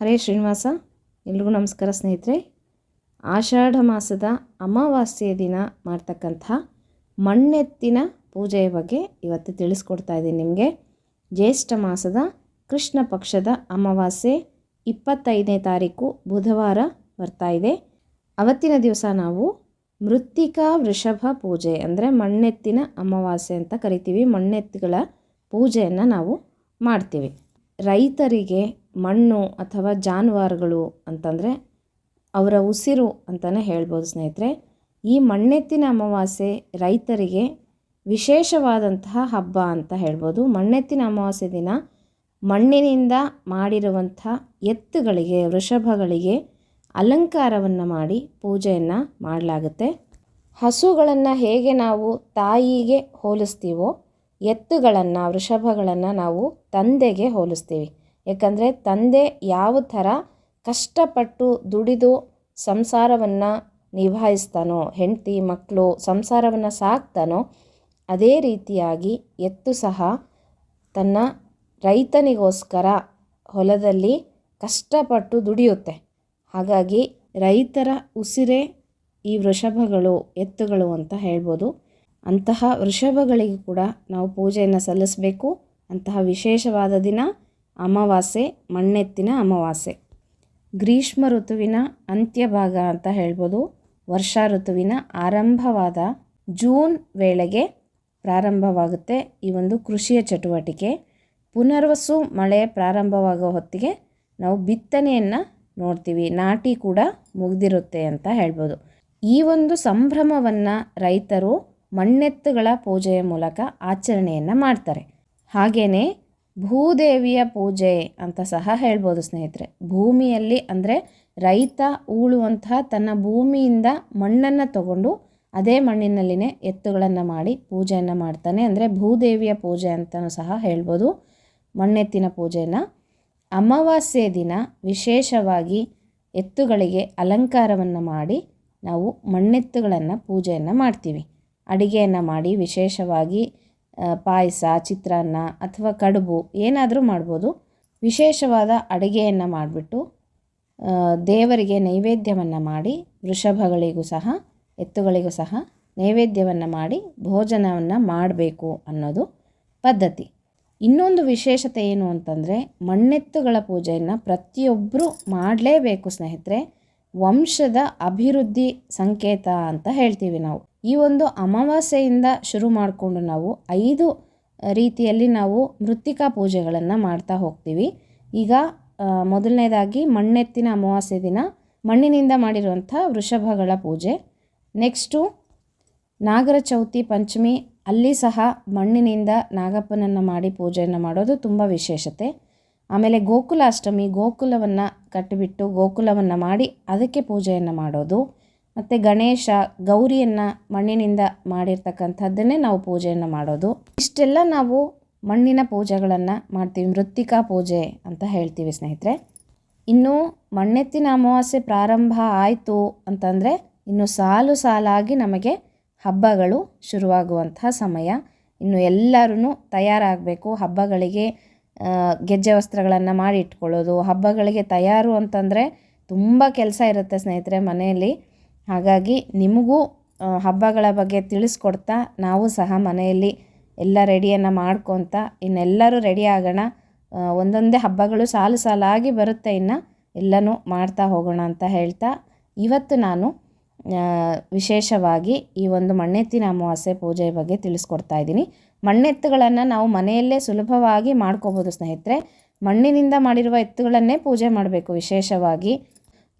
ಹರೇ ಶ್ರೀನಿವಾಸ, ಎಲ್ರಿಗೂ ನಮಸ್ಕಾರ ಸ್ನೇಹಿತರೆ. ಆಷಾಢ ಮಾಸದ ಅಮಾವಾಸ್ಯೆಯ ದಿನ ಮಾಡ್ತಕ್ಕಂಥ ಮಣ್ಣೆತ್ತಿನ ಪೂಜೆಯ ಬಗ್ಗೆ ಇವತ್ತು ತಿಳಿಸ್ಕೊಡ್ತಾ ಇದ್ದೀನಿ ನಿಮಗೆ. ಜ್ಯೇಷ್ಠ ಮಾಸದ ಕೃಷ್ಣ ಪಕ್ಷದ ಅಮಾವಾಸ್ಯೆ ಇಪ್ಪತ್ತೈದನೇ ತಾರೀಕು ಬುಧವಾರ ಬರ್ತಾ ಇದೆ. ಅವತ್ತಿನ ದಿವಸ ನಾವು ಮೃತ್ತಿಕಾ ವೃಷಭ ಪೂಜೆ ಅಂದರೆ ಮಣ್ಣೆತ್ತಿನ ಅಮಾವಾಸ್ಯೆ ಅಂತ ಕರಿತೀವಿ. ಮಣ್ಣೆತ್ತುಗಳ ಪೂಜೆಯನ್ನು ನಾವು ಮಾಡ್ತೀವಿ. ರೈತರಿಗೆ ಮಣ್ಣು ಅಥವಾ ಜಾನುವಾರುಗಳು ಅಂತಂದರೆ ಅವರ ಉಸಿರು ಅಂತಲೇ ಹೇಳ್ಬೋದು ಸ್ನೇಹಿತರೆ. ಈ ಮಣ್ಣೆತ್ತಿನ ಅಮಾವಾಸ್ಯೆ ರೈತರಿಗೆ ವಿಶೇಷವಾದಂತಹ ಹಬ್ಬ ಅಂತ ಹೇಳ್ಬೋದು. ಮಣ್ಣೆತ್ತಿನ ಅಮಾವಾಸ್ಯೆ ದಿನ ಮಣ್ಣಿನಿಂದ ಮಾಡಿರುವಂಥ ಎತ್ತುಗಳಿಗೆ, ವೃಷಭಗಳಿಗೆ ಅಲಂಕಾರವನ್ನು ಮಾಡಿ ಪೂಜೆಯನ್ನು ಮಾಡಲಾಗುತ್ತೆ. ಹಸುಗಳನ್ನು ಹೇಗೆ ನಾವು ತಾಯಿಗೆ ಹೋಲಿಸ್ತೀವೋ, ಎತ್ತುಗಳನ್ನು, ವೃಷಭಗಳನ್ನು ನಾವು ತಂದೆಗೆ ಹೋಲಿಸ್ತೀವಿ. ಯಾಕಂದರೆ ತಂದೆ ಯಾವ ಥರ ಕಷ್ಟಪಟ್ಟು ದುಡಿದು ಸಂಸಾರವನ್ನು ನಿಭಾಯಿಸ್ತಾನೋ, ಹೆಂಡತಿ ಮಕ್ಕಳು ಸಂಸಾರವನ್ನು ಸಾಕ್ತಾನೋ, ಅದೇ ರೀತಿಯಾಗಿ ಎತ್ತು ಸಹ ತನ್ನ ರೈತನಿಗೋಸ್ಕರ ಹೊಲದಲ್ಲಿ ಕಷ್ಟಪಟ್ಟು ದುಡಿಯುತ್ತೆ. ಹಾಗಾಗಿ ರೈತರ ಉಸಿರೇ ಈ ವೃಷಭಗಳು, ಎತ್ತುಗಳು ಅಂತ ಹೇಳ್ಬೋದು. ಅಂತಹ ವೃಷಭಗಳಿಗೆ ಕೂಡ ನಾವು ಪೂಜೆಯನ್ನು ಸಲ್ಲಿಸಬೇಕು. ಅಂತಹ ವಿಶೇಷವಾದ ದಿನ ಅಮಾವಾಸ್ಯೆ, ಮಣ್ಣೆತ್ತಿನ ಅಮಾವಾಸ್ಯೆ. ಗ್ರೀಷ್ಮ ಋತುವಿನ ಅಂತ್ಯಭಾಗ ಅಂತ ಹೇಳ್ಬೋದು. ವರ್ಷಾ ಋತುವಿನ ಆರಂಭವಾದ ಜೂನ್ ವೇಳೆಗೆ ಪ್ರಾರಂಭವಾಗುತ್ತೆ ಈ ಒಂದು ಕೃಷಿಯ ಚಟುವಟಿಕೆ. ಪುನರ್ವಸು ಮಳೆ ಪ್ರಾರಂಭವಾಗೋ ಹೊತ್ತಿಗೆ ನಾವು ಬಿತ್ತನೆಯನ್ನು ನೋಡ್ತೀವಿ. ನಾಟಿ ಕೂಡ ಮುಗಿದಿರುತ್ತೆ ಅಂತ ಹೇಳ್ಬೋದು. ಈ ಒಂದು ಸಂಭ್ರಮವನ್ನು ರೈತರು ಮಣ್ಣೆತ್ತುಗಳ ಪೂಜೆಯ ಮೂಲಕ ಆಚರಣೆಯನ್ನು ಮಾಡ್ತಾರೆ. ಹಾಗೆಯೇ ಭೂದೇವಿಯ ಪೂಜೆ ಅಂತ ಸಹ ಹೇಳ್ಬೋದು ಸ್ನೇಹಿತರೆ. ಭೂಮಿಯಲ್ಲಿ ಅಂದರೆ ರೈತ ಉಳುವಂತಹ ತನ್ನ ಭೂಮಿಯಿಂದ ಮಣ್ಣನ್ನು ತಗೊಂಡು ಅದೇ ಮಣ್ಣಿನಲ್ಲಿನೇ ಎತ್ತುಗಳನ್ನು ಮಾಡಿ ಪೂಜೆಯನ್ನು ಮಾಡ್ತಾನೆ. ಅಂದರೆ ಭೂದೇವಿಯ ಪೂಜೆ ಅಂತಲೂ ಸಹ ಹೇಳ್ಬೋದು. ಮಣ್ಣೆತ್ತಿನ ಪೂಜೆಯನ್ನು ಅಮಾವಾಸ್ಯೆ ದಿನ ವಿಶೇಷವಾಗಿ ಎತ್ತುಗಳಿಗೆ ಅಲಂಕಾರವನ್ನು ಮಾಡಿ ನಾವು ಮಣ್ಣೆತ್ತುಗಳನ್ನು ಪೂಜೆಯನ್ನು ಮಾಡ್ತೀವಿ. ಅಡಿಗೆಯನ್ನು ಮಾಡಿ ವಿಶೇಷವಾಗಿ ಪಾಯಸ, ಚಿತ್ರಾನ್ನ ಅಥವಾ ಕಡುಬು ಏನಾದರೂ ಮಾಡ್ಬೋದು. ವಿಶೇಷವಾದ ಅಡುಗೆಯನ್ನು ಮಾಡಿಬಿಟ್ಟು ದೇವರಿಗೆ ನೈವೇದ್ಯವನ್ನು ಮಾಡಿ, ವೃಷಭಗಳಿಗೂ ಸಹ, ಎತ್ತುಗಳಿಗೂ ಸಹ ನೈವೇದ್ಯವನ್ನು ಮಾಡಿ ಭೋಜನವನ್ನು ಮಾಡಬೇಕು ಅನ್ನೋದು ಪದ್ಧತಿ. ಇನ್ನೊಂದು ವಿಶೇಷತೆ ಏನು ಅಂತಂದರೆ, ಮಣ್ಣೆತ್ತುಗಳ ಪೂಜೆಯನ್ನು ಪ್ರತಿಯೊಬ್ಬರೂ ಮಾಡಲೇಬೇಕು ಸ್ನೇಹಿತರೆ. ವಂಶದ ಅಭಿವೃದ್ಧಿ ಸಂಕೇತ ಅಂತ ಹೇಳ್ತೀವಿ ನಾವು. ಈ ಒಂದು ಅಮಾವಾಸ್ಯೆಯಿಂದ ಶುರು ಮಾಡಿಕೊಂಡು ನಾವು ಐದು ರೀತಿಯಲ್ಲಿ ನಾವು ಮೃತ್ತಿಕಾ ಪೂಜೆಗಳನ್ನು ಮಾಡ್ತಾ ಹೋಗ್ತೀವಿ. ಈಗ ಮೊದಲನೇದಾಗಿ ಮಣ್ಣೆತ್ತಿನ ಅಮಾವಾಸ್ಯೆ ದಿನ ಮಣ್ಣಿನಿಂದ ಮಾಡಿರುವಂಥ ವೃಷಭಗಳ ಪೂಜೆ. ನೆಕ್ಸ್ಟು ನಾಗರ ಚೌತಿ ಪಂಚಮಿ, ಅಲ್ಲಿ ಸಹ ಮಣ್ಣಿನಿಂದ ನಾಗಪ್ಪನನ್ನು ಮಾಡಿ ಪೂಜೆಯನ್ನು ಮಾಡೋದು ತುಂಬ ವಿಶೇಷತೆ. ಆಮೇಲೆ ಗೋಕುಲಾಷ್ಟಮಿ, ಗೋಕುಲವನ್ನು ಕಟ್ಟಿಬಿಟ್ಟು ಗೋಕುಲವನ್ನು ಮಾಡಿ ಅದಕ್ಕೆ ಪೂಜೆಯನ್ನು ಮಾಡೋದು. ಮತ್ತು ಗಣೇಶ ಗೌರಿಯನ್ನು ಮಣ್ಣಿನಿಂದ ಮಾಡಿರ್ತಕ್ಕಂಥದ್ದನ್ನೇ ನಾವು ಪೂಜೆಯನ್ನು ಮಾಡೋದು. ಇಷ್ಟೆಲ್ಲ ನಾವು ಮಣ್ಣಿನ ಪೂಜೆಗಳನ್ನು ಮಾಡ್ತೀವಿ, ಮೃತ್ತಿಕಾ ಪೂಜೆ ಅಂತ ಹೇಳ್ತೀವಿ ಸ್ನೇಹಿತರೆ. ಇನ್ನು ಮಣ್ಣೆತ್ತಿನ ಅಮಾವಾಸ್ಯೆ ಪ್ರಾರಂಭ ಆಯಿತು ಅಂತಂದರೆ ಇನ್ನು ಸಾಲು ಸಾಲಾಗಿ ನಮಗೆ ಹಬ್ಬಗಳು ಶುರುವಾಗುವಂತಹ ಸಮಯ. ಇನ್ನು ಎಲ್ಲರೂ ತಯಾರಾಗಬೇಕು, ಹಬ್ಬಗಳಿಗೆ ಗೆಜ್ಜೆ ವಸ್ತ್ರಗಳನ್ನು ಮಾಡಿ ಇಟ್ಕೊಳ್ಳೋದು, ಹಬ್ಬಗಳಿಗೆ ತಯಾರು ಅಂತಂದರೆ ತುಂಬ ಕೆಲಸ ಇರುತ್ತೆ ಸ್ನೇಹಿತರೆ ಮನೆಯಲ್ಲಿ. ಹಾಗಾಗಿ ನಿಮಗೂ ಹಬ್ಬಗಳ ಬಗ್ಗೆ ತಿಳಿಸ್ಕೊಡ್ತಾ ನಾವು ಸಹ ಮನೆಯಲ್ಲಿ ಎಲ್ಲ ರೆಡಿಯನ್ನು ಮಾಡ್ಕೊತ ಇನ್ನೆಲ್ಲರೂ ರೆಡಿ ಆಗೋಣ. ಒಂದೊಂದೇ ಹಬ್ಬಗಳು ಸಾಲು ಸಾಲಾಗಿ ಬರುತ್ತೆ ಇನ್ನು. ಎಲ್ಲನೂ ಮಾಡ್ತಾ ಹೋಗೋಣ ಅಂತ ಹೇಳ್ತಾ. ಇವತ್ತು ನಾನು ವಿಶೇಷವಾಗಿ ಈ ಒಂದು ಮಣ್ಣೆತ್ತಿನ ಅಮಾವಾಸ್ಯೆ ಪೂಜೆಯ ಬಗ್ಗೆ ತಿಳಿಸ್ಕೊಡ್ತಾ ಇದ್ದೀನಿ. ಮಣ್ಣೆತ್ತುಗಳನ್ನು ನಾವು ಮನೆಯಲ್ಲೇ ಸುಲಭವಾಗಿ ಮಾಡ್ಕೋಬೋದು ಸ್ನೇಹಿತರೆ. ಮಣ್ಣಿನಿಂದ ಮಾಡಿರುವ ಎತ್ತುಗಳನ್ನೇ ಪೂಜೆ ಮಾಡಬೇಕು ವಿಶೇಷವಾಗಿ.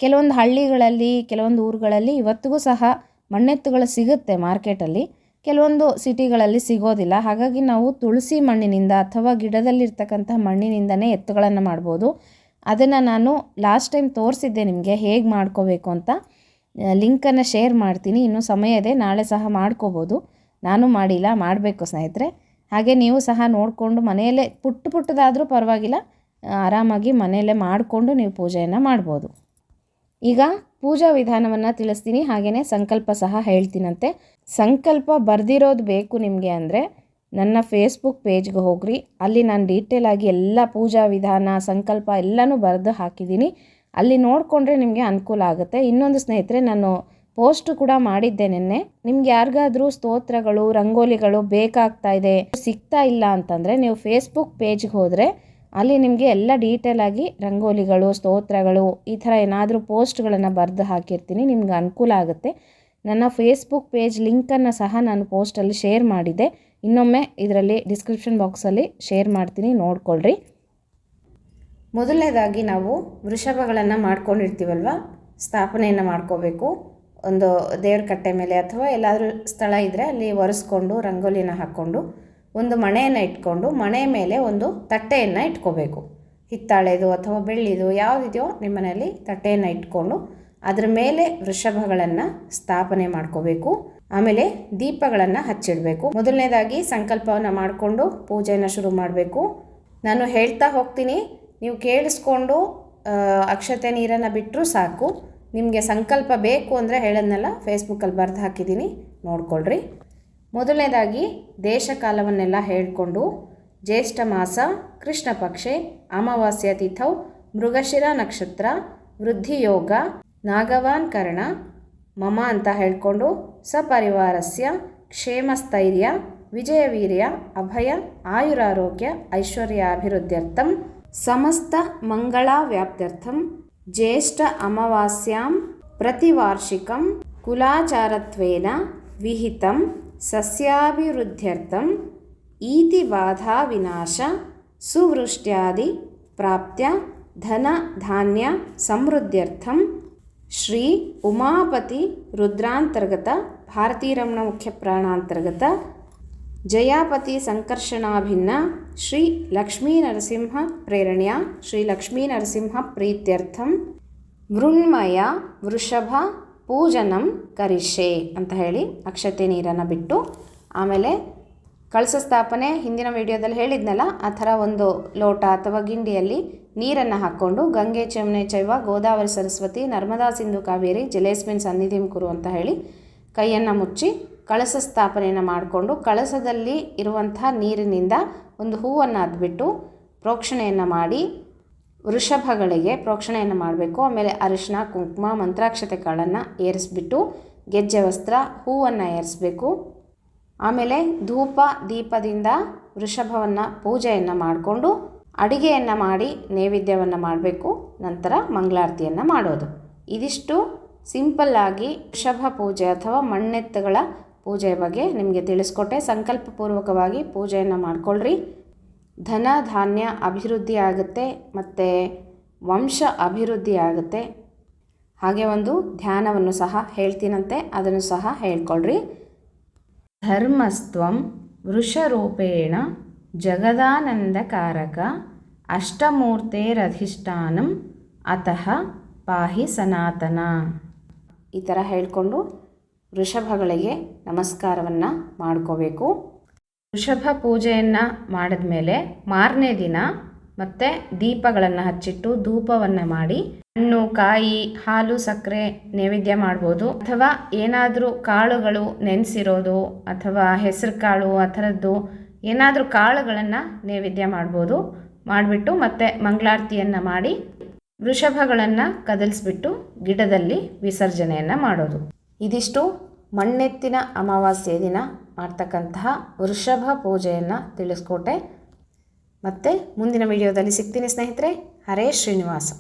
ಕೆಲವೊಂದು ಹಳ್ಳಿಗಳಲ್ಲಿ, ಕೆಲವೊಂದು ಊರುಗಳಲ್ಲಿ ಇವತ್ತಿಗೂ ಸಹ ಮಣ್ಣೆತ್ತುಗಳು ಸಿಗುತ್ತೆ ಮಾರ್ಕೆಟಲ್ಲಿ. ಕೆಲವೊಂದು ಸಿಟಿಗಳಲ್ಲಿ ಸಿಗೋದಿಲ್ಲ. ಹಾಗಾಗಿ ನಾವು ತುಳಸಿ ಮಣ್ಣಿನಿಂದ ಅಥವಾ ಗಿಡದಲ್ಲಿರ್ತಕ್ಕಂಥ ಮಣ್ಣಿನಿಂದನೇ ಎತ್ತುಗಳನ್ನು ಮಾಡ್ಬೋದು. ಅದನ್ನು ನಾನು ಲಾಸ್ಟ್ ಟೈಮ್ ತೋರಿಸಿದ್ದೆ ನಿಮಗೆ, ಹೇಗೆ ಮಾಡ್ಕೋಬೇಕು ಅಂತ. ಲಿಂಕನ್ನು ಶೇರ್ ಮಾಡ್ತೀನಿ. ಇನ್ನೂ ಸಮಯ ಇದೆ, ನಾಳೆ ಸಹ ಮಾಡ್ಕೋಬೋದು. ನಾನು ಮಾಡಿಲ್ಲ, ಮಾಡಬೇಕು ಸ್ನೇಹಿತರೆ. ಹಾಗೆ ನೀವು ಸಹ ನೋಡಿಕೊಂಡು ಮನೆಯಲ್ಲೇ ಪುಟ್ಟ ಪುಟ್ಟದಾದರೂ ಪರವಾಗಿಲ್ಲ. ಆರಾಮಾಗಿ ಮನೆಯಲ್ಲೇ ಮಾಡಿಕೊಂಡು ನೀವು ಪೂಜೆಯನ್ನು ಮಾಡ್ಬೋದು. ಈಗ ಪೂಜಾ ವಿಧಾನವನ್ನು ತಿಳಿಸ್ತೀನಿ ಹಾಗೆಯೇ ಸಂಕಲ್ಪ ಸಹ ಹೇಳ್ತೀನಂತೆ. ಸಂಕಲ್ಪ ಬರೆದಿರೋದು ಬೇಕು ನಿಮಗೆ ಅಂದರೆ ನನ್ನ ಫೇಸ್ಬುಕ್ ಪೇಜ್ಗೆ ಹೋಗ್ರಿ. ಅಲ್ಲಿ ನಾನು ಡೀಟೇಲ್ ಆಗಿ ಎಲ್ಲ ಪೂಜಾ ವಿಧಾನ, ಸಂಕಲ್ಪ ಎಲ್ಲನೂ ಬರೆದು ಹಾಕಿದ್ದೀನಿ. ಅಲ್ಲಿ ನೋಡಿಕೊಂಡ್ರೆ ನಿಮಗೆ ಅನುಕೂಲ ಆಗುತ್ತೆ. ಇನ್ನೊಂದು ಸ್ನೇಹಿತರೆ, ನಾನು ಪೋಸ್ಟ್ ಕೂಡ ಮಾಡಿದ್ದೆ ನಿನ್ನೆ. ನಿಮ್ಗೆ ಯಾರಿಗಾದ್ರೂ ಸ್ತೋತ್ರಗಳು, ರಂಗೋಲಿಗಳು ಬೇಕಾಗ್ತಾ ಇದೆ, ಸಿಗ್ತಾ ಇಲ್ಲ ಅಂತಂದರೆ ನೀವು ಫೇಸ್ಬುಕ್ ಪೇಜ್ಗೆ ಹೋದರೆ ಅಲ್ಲಿ ನಿಮಗೆ ಎಲ್ಲ ಡೀಟೇಲ್ ಆಗಿ ರಂಗೋಲಿಗಳು, ಸ್ತೋತ್ರಗಳು, ಈ ಥರ ಏನಾದರೂ ಪೋಸ್ಟ್ಗಳನ್ನು ಬರೆದು ಹಾಕಿರ್ತೀನಿ, ನಿಮ್ಗೆ ಅನುಕೂಲ ಆಗುತ್ತೆ. ನನ್ನ ಫೇಸ್ಬುಕ್ ಪೇಜ್ ಲಿಂಕನ್ನು ಸಹ ನಾನು ಪೋಸ್ಟಲ್ಲಿ ಶೇರ್ ಮಾಡಿದೆ. ಇನ್ನೊಮ್ಮೆ ಇದರಲ್ಲಿ ಡಿಸ್ಕ್ರಿಪ್ಷನ್ ಬಾಕ್ಸಲ್ಲಿ ಶೇರ್ ಮಾಡ್ತೀನಿ, ನೋಡ್ಕೊಳ್ರಿ. ಮೊದಲನೇದಾಗಿ ನಾವು ವೃಷಭಗಳನ್ನು ಮಾಡ್ಕೊಂಡಿರ್ತೀವಲ್ವ? ಸ್ಥಾಪನೆಯನ್ನು ಮಾಡ್ಕೋಬೇಕು. ಒಂದು ದೇವ್ರ ಕಟ್ಟೆ ಮೇಲೆ ಅಥವಾ ಎಲ್ಲಾದರೂ ಸ್ಥಳ ಇದ್ದರೆ ಅಲ್ಲಿ ಒರೆಸ್ಕೊಂಡು ರಂಗೋಲಿನ ಹಾಕ್ಕೊಂಡು. ಒಂದು ಮಣೆಯನ್ನು ಇಟ್ಕೊಂಡು ಮಣೆ ಮೇಲೆ ಒಂದು ತಟ್ಟೆಯನ್ನು ಇಟ್ಕೋಬೇಕು. ಹಿತ್ತಾಳೆದು ಅಥವಾ ಬೆಳ್ಳಿದು ಯಾವುದಿದೆಯೋ ನಿಮ್ಮ ಮನೆಯಲ್ಲಿ ತಟ್ಟೆಯನ್ನು ಇಟ್ಕೊಂಡು ಅದರ ಮೇಲೆ ವೃಷಭಗಳನ್ನು ಸ್ಥಾಪನೆ ಮಾಡ್ಕೋಬೇಕು. ಆಮೇಲೆ ದೀಪಗಳನ್ನು ಹಚ್ಚಿಡಬೇಕು. ಮೊದಲನೇದಾಗಿ ಸಂಕಲ್ಪವನ್ನು ಮಾಡಿಕೊಂಡು ಪೂಜೆಯನ್ನು ಶುರು ಮಾಡಬೇಕು. ನಾನು ಹೇಳ್ತಾ ಹೋಗ್ತೀನಿ, ನೀವು ಕೇಳಿಸ್ಕೊಂಡು ಅಕ್ಷತೆ ನೀರನ್ನು ಬಿಟ್ಟರೂ ಸಾಕು. ನಿಮಗೆ ಸಂಕಲ್ಪ ಬೇಕು ಅಂದರೆ ಹೇಳೋದನ್ನೆಲ್ಲ ಫೇಸ್ಬುಕ್ಕಲ್ಲಿ ಬರೆದು ಹಾಕಿದ್ದೀನಿ. ನೋಡ್ಕೊಳ್ರಿ. ಮೊದಲನೇದಾಗಿ ದೇಶಕಾಲವನ್ನೆಲ್ಲ ಹೇಳಿಕೊಂಡು ಜ್ಯೇಷ್ಠ ಮಾಸ, ಕೃಷ್ಣ ಪಕ್ಷೆ, ಅಮಾವಾಸ್ಯ ತಿಥೌ, ಮೃಗಶಿರ ನಕ್ಷತ್ರ ವೃದ್ಧಿಯೋಗ ನಾಗವಾನ್ ಕರ್ಣ, ಮಮ ಅಂತ ಹೇಳಿಕೊಂಡು ಸಪರಿವಾರಸ್ಯ, ಕ್ಷೇಮಸ್ಥೈರ್ಯ, ವಿಜಯವೀರ್ಯ, ಅಭಯ, ಆಯುರಾರೋಗ್ಯ, ಐಶ್ವರ್ಯಾಭಿವೃದ್ಧ್ಯರ್ಥಂ, ಸಮಸ್ತ ಮಂಗಳ ವ್ಯಾಪ್ತ್ಯರ್ಥಂ ಜ್ಯೇಷ್ಠ ಅಮಾವಾಸ್ಯಾಂ ಪ್ರತಿವಾರ್ಷಿಕಂ, ಕುಲಾಚಾರತ್ವೇನ ವಿಹಿತಂ सस्याभिवृद्ध्यर्थम् ईतिबाधाविनाश सुवृष्ट्यादि प्राप्त्य धनधान्यसमृद्ध्यर्थं श्री उमापति रुद्रान्तर्गत भारतीरमणमुख्यप्राणान्तर्गत जयापतिसङ्कर्षणाभिन्न श्रीलक्ष्मीनरसिंहप्रेरणया श्रीलक्ष्मीनरसिंहप्रीत्यर्थं वृण्मया वृषभ ಪೂಜನಂ ಕರಿಷೆ ಅಂತ ಹೇಳಿ ಅಕ್ಷತೆ ನೀರನ್ನು ಬಿಟ್ಟು ಆಮೇಲೆ ಕಳಸ ಸ್ಥಾಪನೆ ಹಿಂದಿನ ವಿಡಿಯೋದಲ್ಲಿ ಹೇಳಿದ್ನಲ್ಲ, ಆ ಥರ ಒಂದು ಲೋಟ ಅಥವಾ ಗಿಂಡಿಯಲ್ಲಿ ನೀರನ್ನು ಹಾಕ್ಕೊಂಡು ಗಂಗೆ, ಚಮನೆ, ಚೈವ, ಗೋದಾವರಿ ಸರಸ್ವತಿ, ನರ್ಮದಾ ಸಿಂಧು ಕಾವೇರಿ, ಜಲೇಸ್ಮಿನ್ ಸನ್ನಿಧಿಂ ಕುರು ಅಂತ ಹೇಳಿ ಕೈಯನ್ನು ಮುಚ್ಚಿ ಕಳಸ ಸ್ಥಾಪನೆಯನ್ನು ಮಾಡಿಕೊಂಡು ಕಳಸದಲ್ಲಿ ಇರುವಂಥ ನೀರಿನಿಂದ ಒಂದು ಹೂವನ್ನು ಅದ್ಬಿಟ್ಟು ಪ್ರೋಕ್ಷಣೆಯನ್ನು ಮಾಡಿ ವೃಷಭಗಳಿಗೆ ಪ್ರೋಕ್ಷಣೆಯನ್ನು ಮಾಡಬೇಕು. ಆಮೇಲೆ ಅರಿಶಿನ ಕುಂಕುಮ ಮಂತ್ರಾಕ್ಷತೆ ಕಾಳನ್ನು ಏರಿಸ್ಬಿಟ್ಟು ಗೆಜ್ಜೆ ವಸ್ತ್ರ, ಹೂವನ್ನು ಏರಿಸ್ಬೇಕು. ಆಮೇಲೆ ಧೂಪ, ದೀಪದಿಂದ ವೃಷಭವನ್ನು ಪೂಜೆಯನ್ನು ಮಾಡಿಕೊಂಡು ಅಡಿಗೆಯನ್ನು ಮಾಡಿ ನೈವೇದ್ಯವನ್ನು ಮಾಡಬೇಕು. ನಂತರ ಮಂಗಳಾರತಿಯನ್ನು ಮಾಡೋದು. ಇದಿಷ್ಟು ಸಿಂಪಲ್ಲಾಗಿ ವೃಷಭ ಪೂಜೆ ಅಥವಾ ಮಣ್ಣೆತ್ತುಗಳ ಪೂಜೆಯ ಬಗ್ಗೆ ನಿಮಗೆ ತಿಳಿಸ್ಕೊಟ್ಟೆ. ಸಂಕಲ್ಪಪೂರ್ವಕವಾಗಿ ಪೂಜೆಯನ್ನು ಮಾಡಿಕೊಳ್ಳ್ರಿ ಧನ ಧಾನ್ಯ ಅಭಿವೃದ್ಧಿ ಆಗುತ್ತೆ ಮತ್ತು ವಂಶ ಅಭಿವೃದ್ಧಿ ಆಗುತ್ತೆ ಹಾಗೆ ಒಂದು ಧ್ಯಾನವನ್ನು ಸಹ ಹೇಳ್ತೀನಂತೆ, ಅದನ್ನು ಸಹ ಹೇಳ್ಕೊಳ್ರಿ. ಧರ್ಮಸ್ತ್ವಂ ವೃಷರೂಪೇಣ ಜಗದಾನಂದಕಾರಕ ಅಷ್ಟಮೂರ್ತೇರಧಿಷ್ಠಾನಂ ಅತಃ ಪಾಹಿ ಸನಾತನ. ಈ ಥರ ಹೇಳಿಕೊಂಡು ವೃಷಭಗಳಿಗೆ ನಮಸ್ಕಾರವನ್ನು ಮಾಡ್ಕೋಬೇಕು. ವೃಷಭ ಪೂಜೆಯನ್ನು ಮಾಡಿದ್ಮೇಲೆ ಮಾರನೇ ದಿನ ಮತ್ತೆ ದೀಪಗಳನ್ನು ಹಚ್ಚಿಟ್ಟು ಧೂಪವನ್ನು ಮಾಡಿ ಹಣ್ಣು, ಕಾಯಿ, ಹಾಲು, ಸಕ್ಕರೆ ನೈವೇದ್ಯ ಮಾಡ್ಬೋದು. ಅಥವಾ ಏನಾದರೂ ಕಾಳುಗಳು ನೆನೆಸಿರೋದು ಅಥವಾ ಹೆಸರು ಕಾಳು ಆ ಥರದ್ದು ಏನಾದರೂ ಕಾಳುಗಳನ್ನು ನೈವೇದ್ಯ ಮಾಡ್ಬೋದು. ಮಾಡಿಬಿಟ್ಟು ಮತ್ತೆ ಮಂಗಳಾರತಿಯನ್ನು ಮಾಡಿ ವೃಷಭಗಳನ್ನು ಕದಲಿಸ್ಬಿಟ್ಟು ಗಿಡದಲ್ಲಿ ವಿಸರ್ಜನೆಯನ್ನು ಮಾಡೋದು. ಇದಿಷ್ಟು ಮಣ್ಣೆತ್ತಿನ ಅಮಾವಾಸ್ಯೆ ದಿನ. ಮಾಡ್ತಕ್ಕಂತಹ ವೃಷಭ ಪೂಜೆಯನ್ನು ತಿಳಿಸ್ಕೊಟ್ಟೆ. ಮತ್ತು ಮುಂದಿನ ವಿಡಿಯೋದಲ್ಲಿ ಸಿಗ್ತೀನಿ ಸ್ನೇಹಿತರೆ. ಹರೇ ಶ್ರೀನಿವಾಸ.